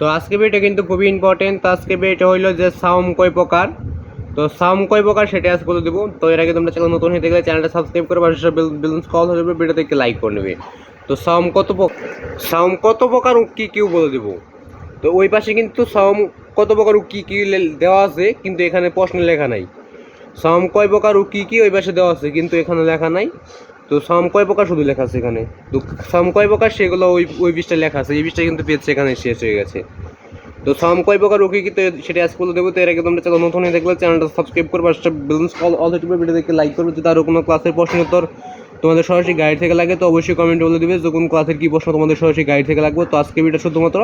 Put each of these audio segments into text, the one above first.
তো আজকে ভিডিওটা কিন্তু খুবই ইম্পর্টেন্ট তো আজকে ভিডিওটা হইল যে সাউম কয় প্রকার। তো সাউম কয় প্রকার সেটা আজ বলে দেবো। তো এর আগে তোমরা চ্যানেল নতুন হয়ে গেলে চ্যানেলটা সাবস্ক্রাইব করে পাশে বেলুন্স কল হয়ে যাবে ভিডিওতে একটি লাইক করে নেবে। তো সাউম কত সাউম কত প্রকার কী কী বলে দেবো। তো ওই পাশে কিন্তু সাউম কত প্রকার কী কী দেওয়া আছে, কিন্তু এখানে প্রশ্নে লেখা নাই। সাম কয় প্রকার কী কী ওই পাশে দেওয়া আছে, কিন্তু এখানে লেখা নাই। তো সাম কয় প্রকার শুধু লেখা আছে এখানে? তো সাম কয় প্রকার সেগুলো ওই ওই বিষটা লেখা আছে। এই বিষটা কিন্তু পেয়েছে এখানে, শেষ হয়ে গেছে। তো সাম কয় প্রকার ও কী তো সেটা আজ বলে দেবো তো এর আগে তোমরা চ্যানেল নতুন হয়ে দেখলে চ্যানেলটা সাবস্ক্রাইব করবে আর বেলুন্স কল অল ইউটিউবে ভিডিও দেখে লাইক করবে। যদি আরও কোনো ক্লাসের প্রশ্ন উত্তর তোমাদের সরাসরি গাইড থেকে লাগে, তো অবশ্যই কমেন্ট বলে দিবে যে কোন ক্লাসের কী প্রশ্ন তোমাদের সরাসরি গাইড থেকে লাগবে। তো আজকে ভিডিও শুধুমাত্র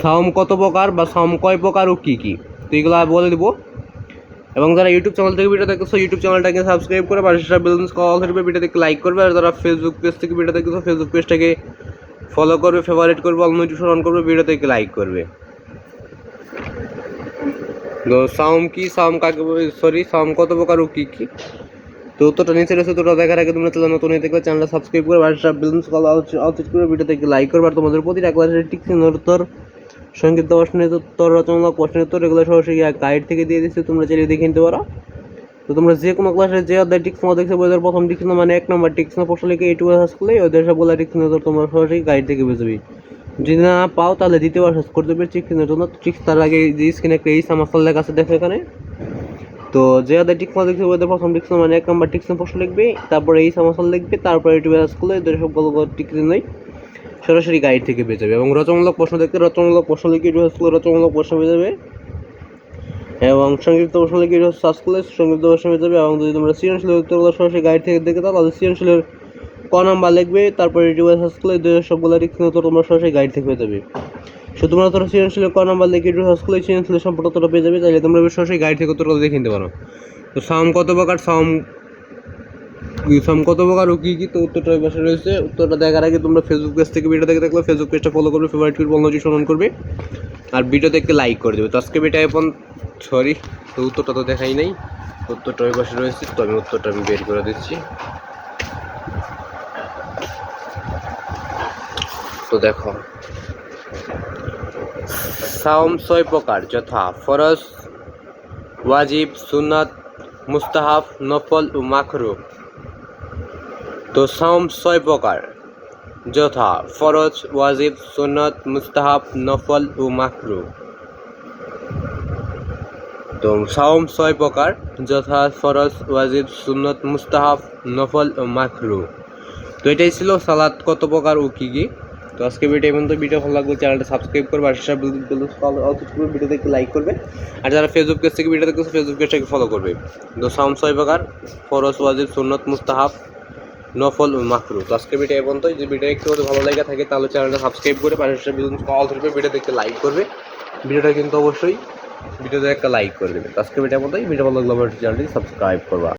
সাম কত প্রকার বা সাম কয় প্রকার ও কী কী? তো এগুলো বলে দেবো। এবং যারা ইউটিউব চ্যানেল থেকে ভিডিও দেখছ ইউটিউব চ্যানেলটাকে সাবস্ক্রাইব করে পাশে বেলুন্স কল ধরবে ভিডিওটাকে লাইক করবে। আর যারা ফেসবুক পেজ থেকে ভিডিও দেখছ ফেসবুক পেজটাকে ফলো করবে ফেভারিট করবে অল নোটিফিকেশন অন করবে ভিডিওটাকে লাইক করবে। তো সাউম কি? সাউম কাকে সরি সাউম কত প্রকার ও কি কি? তো উত্তরটা নিচে রয়েছে তোটা দেখার আগে তোমরা চ্যানেল নতুন হয়ে দেখলে চ্যানেলটা সাবস্ক্রাইব করে বাসা বেলুন্স কল আউটসিট করে ভিডিওটাকে লাইক করবে। আর তোমাদের প্রতিটা ক্লাসের টিক উত্তর সংক্ষিপ্ত প্রশ্নের উত্তর, রচনামূলক প্রশ্নের উত্তর, এগুলো সরাসরি গাইড থেকে দিয়ে দিচ্ছি তোমরা চাইলে দেখে নিতে পারো। তো তোমরা যে কোনো ক্লাসে যে অধ্যায় টিক্স মতো দেখছ বইদের প্রথম টিক্স মানে এক নম্বর টিক্স না প্রশ্ন লিখে এইটু সার্চ করলে ওদের সবগুলো টিক্স উত্তর তোমরা সরাসরি গাইড থেকে যাবে। যদি না পাও তাহলে দ্বিতীয়বার সার্চ করতে পারবে টিক্সের জন্য। টিক্স তার আগে যে স্ক্রিনে একটা এই সামাসাল লেখা আছে, দেখো এখানে। তো যে অধ্যায় টিক্স মতো দেখছ বইদের প্রথম টিক্স মানে এক নম্বর টিক্স না প্রশ্ন লিখবে তারপরে এই সামাসাল লিখবে, তারপরে এইটু সার্চ করলে ওদের সবগুলো টিক্স নয় সরাসরি গাইড থেকে পেয়ে যাবে এবং রচনামূলক প্রশ্ন দেখতে রচনামূলক প্রশ্ন লিখে সার্চ করলে রচনামূলক প্রশ্ন পেয়ে যাবে। এবং সংক্ষিপ্ত প্রশ্ন লিখে একটু সার্চ করলে সংক্ষিপ্ত প্রশ্ন পেয়ে যাবে এবং যদি তোমরা সৃজনশীলের উত্তরগুলো সরাসরি গাইড থেকে দেখে দাও তাহলে সৃজনশীলের ক নাম্বার লিখবে, তারপরে ইউটিউবে সার্চ করলে দুই সবগুলো রিক্স উত্তর তোমরা সরাসরি গাইড থেকে পেয়ে যাবে। শুধুমাত্র সৃজনশীলের ক নাম্বার লিখে সার্চ করলে সৃজনশীলের সম্পর্ক উত্তরটা পেয়ে যাবে, তাহলে তোমরা সরাসরি গাইড থেকে উত্তরগুলো দেখে নিতে পারো। তো সাম কত প্রকার? সাম সাম কত প্রকার ও কী কী তো উত্তরটা ওই পাশে রয়েছে। উত্তরটা দেখার আগে তোমরা ফেসবুক পেজ থেকে ভিডিও দেখে থাকলে ফেসবুক পেজটা ফলো করবে ফেভারিট করবে অন্য নোটিফিকেশন করবে। আর ভিডিও দেখতে লাইক করে দেবে। তো আজকে বেটা এখন সরি তো উত্তরটা তো দেখাই নাই। উত্তরটা ওই পাশে রয়েছে, তো আমি উত্তরটা আমি বের করে দিচ্ছি। তো দেখো। সাওম ছয় প্রকার, যথা ফরজ, ওয়াজিব, সুন্নাত, মুস্তাহাব, নফল ও মাখরু তো সাওম ছয় প্রকার। যথা, ফরজ, ওয়াজিব, সুন্নত, মুস্তাহাব, নফল ও মাকরু তো সাওম ছয় প্রকার, যথা, ফরজ, ওয়াজিব, সুন্নত, মুস্তাহাব, নফল ও মাকরু তো এটাই ছিল সালাদ কত প্রকার ও কী কী? তো আজকে ভিডিও এবং তো ভিডিও ভালো লাগলে চ্যানেলটা সাবস্ক্রাইব করবে। আর সেসব ভিডিও দেখে লাইক করবে। আর যারা ফেসবুক পেজ থেকে ভিডিও দেখতেছে ফেসবুক পেজটাকে ফলো করবে। তো সাউন্ড ছয় প্রকার, ফরজ, ওয়াজিব, সুন্নত, মুস্তাহাব নফল মাকরু। তো আজকে ভিডিও এবং তো যদি ভিডিও একটু ভালো লেগে থাকে, তাহলে চ্যানেলটা সাবস্ক্রাইব করে পাশে কল ধরবে ভিডিও দেখতে লাইক করবে। ভিডিওটা কিন্তু অবশ্যই ভিডিওতে একটা লাইক করে দেবে। আজকে ভিডিও মতোই ভিডিও ভালো লাগলে চ্যানেলটি সাবস্ক্রাইব করবা।